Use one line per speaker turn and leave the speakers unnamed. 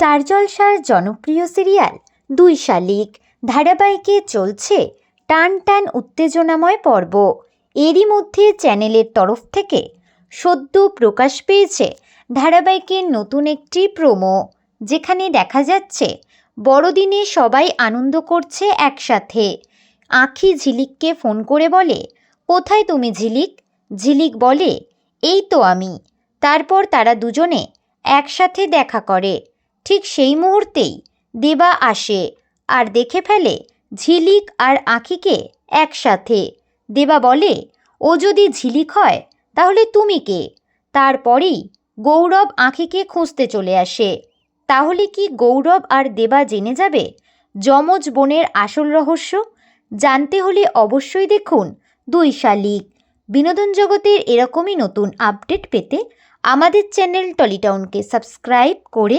Star জলসার জনপ্রিয় serial দুই শালিক। ধারাবাহিকে চলছে টান টান উত্তেজনাময় পর্ব। এরই মধ্যে চ্যানেলের তরফ থেকে সদ্য প্রকাশ পেয়েছে ধারাবাহিকের নতুন একটি প্রোমো, যেখানে দেখা যাচ্ছে বড়দিনে সবাই আনন্দ করছে একসাথে। আখি ঝিলিককে ফোন করে বলে, কোথায় তুমি ঝিলিক? ঝিলিক বলে, এই তো আমি। তারপর তারা দুজনে একসাথে দেখা করে। ঠিক সেই মুহূর্তেই দেবা আসে আর দেখে ফেলে ঝিলিক আর আখিকে একসাথে। দেবা বলে, ও যদি ঝিলিক হয়, তাহলে তুমি কে? তারপরেই গৌরব আখিকে খুঁজতে চলে আসে। তাহলে কি গৌরব আর দেবা জেনে যাবে যমজ বোনের আসল রহস্য? জানতে হলে অবশ্যই দেখুন দুই শালিক। বিনোদন জগতের এরকমই নতুন আপডেট পেতে আমাদের চ্যানেল টলিটাউনকে সাবস্ক্রাইব করে